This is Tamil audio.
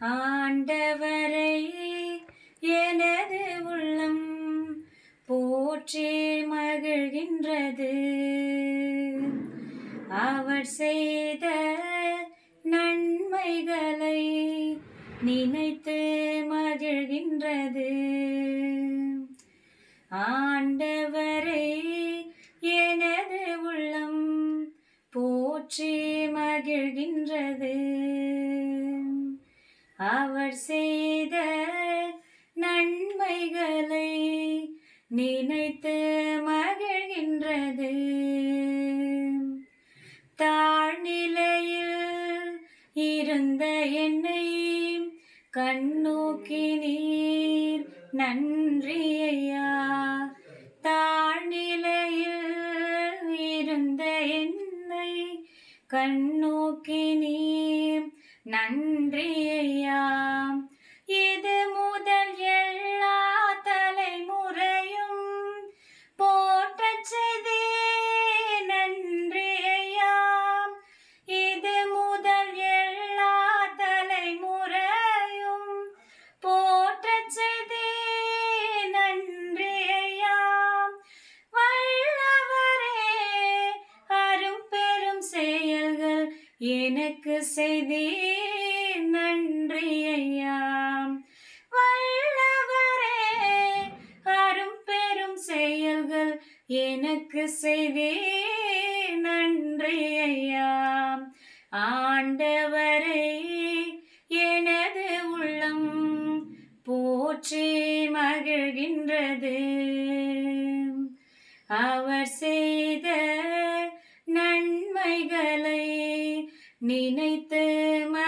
ஆண்டவரை எனது உள்ளம் போற்றி மகிழ்கின்றது. அவர் செய்த நன்மைகளை நினைத்து மகிழ்கின்றது. ஆண்டவரை எனது உள்ளம் போற்றி மகிழ்கின்றது. அவர் செய்த நன்மைகளை நினைத்து மகிழ்கின்றது. தாழ்நிலையில் இருந்த என்னை கண்ணோக்கி நீர் நன்றி கண்ணோக்கினே நன்றி ஐயா எனக்கு செய்தே நன்றி ஐயா. வல்லவரே அரும் பெரும் செயல்கள் எனக்கு செய்தே நன்றி ஐயா. ஆண்டவரே எனது உள்ளம் போற்றி மகிழ்கின்றது. நினைத்து மகிழ்கின்றது